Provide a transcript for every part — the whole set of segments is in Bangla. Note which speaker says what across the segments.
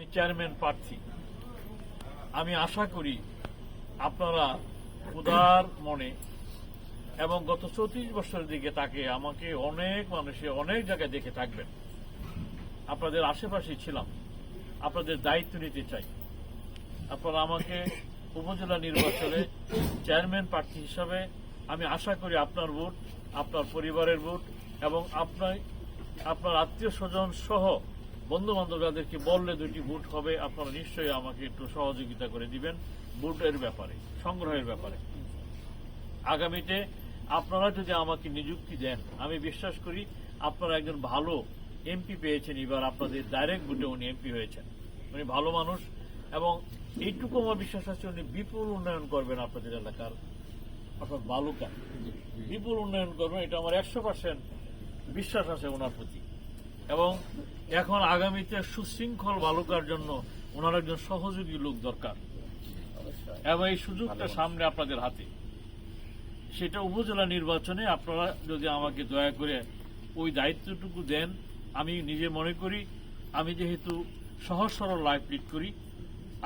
Speaker 1: আমি চেয়ারম্যান প্রার্থী। আমি আশা করি আপনারা উদার মনে এবং গত চৌত্রিশ বছরের দিকে তাকে আমাকে অনেক মানুষে অনেক জায়গায় দেখে থাকবেন। আপনাদের আশেপাশে ছিলাম। আপনাদের দায়িত্ব নিতে চাই। আপনারা আমাকে উপজেলা নির্বাচনে চেয়ারম্যান প্রার্থী হিসাবে আমি আশা করি আপনার ভোট, আপনার পরিবারের ভোট এবং আপনার আপনার আত্মীয় স্বজন সহ বন্ধু বান্ধব যাদেরকে বললে দুটি ভোট হবে, আপনারা নিশ্চয়ই আমাকে একটু সহযোগিতা করে দিবেন ভোটের ব্যাপারে, সংগ্রহের ব্যাপারে। আগামীতে আপনারা যদি আমাকে নিযুক্তি দেন, আমি বিশ্বাস করি আপনারা একজন ভালো এমপি পেয়েছেন, এবার আপনাদের ডাইরেক্ট ভোটে উনি এমপি হয়েছেন। উনি ভালো মানুষ এবং এইটুকু আমার বিশ্বাস আছে উনি বিপুল উন্নয়ন করবেন আপনাদের এলাকার, অর্থাৎ বালুকা। বিপুল উন্নয়ন করবেন, এটা আমার একশো পার্সেন্ট বিশ্বাস আছে ওনার প্রতি। এবং এখন আগামীতে সুশৃঙ্খল বালুকার জন্য ওনার একজন সহযোগী লোক দরকার। এবং এই সুযোগটা সামনে আপনাদের হাতে। সেটা উপজেলা নির্বাচনে আপনারা যদি আমাকে দয়া করে ওই দায়িত্বটুকু দেন আমি নিজে মনে করি আমি যেহেতু সহজ সরল লাইফ লিড করি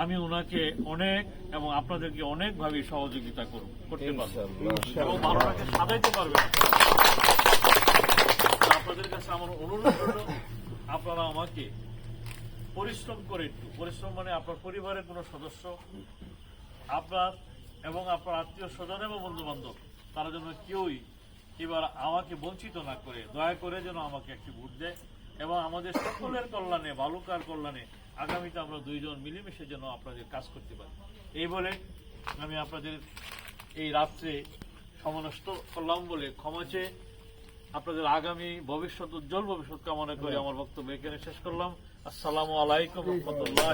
Speaker 1: আমি ওনাকে অনেক এবং আপনাদেরকে অনেকভাবে সহযোগিতা করব করতে পারব। এবং ভালোটাকে সাজাইতে পারবেন আপনাদের কাছে আমার অনুরোধ আপনারা আমাকে পরিশ্রম করে একটু। পরিশ্রম মানে আপনার পরিবারের কোনো সদস্য, আপনার এবং আপনার আত্মীয় স্বজন এবং বন্ধু বান্ধব তারা যেন কেউই এবার আমাকে বঞ্চিত না করে, দয়া করে যেন আমাকে একটি ভোট দেয় এবং আমাদের সকলের কল্যাণে, বালুকার কল্যাণে আগামীতে আমরা দুইজন মিলেমিশে যেন আপনাদের কাজ করতে পারি। এই বলে আমি আপনাদের এই রাত্রে সমনষ্ট করলাম বলে ক্ষমা চেয়ে আপনাদের আগামী ভবিষ্যৎ, উজ্জ্বল ভবিষ্যৎ কামনা করে আমার বক্তব্য এখানে শেষ করলাম। আসসালামু আলাইকুম রহমতুল্লাহ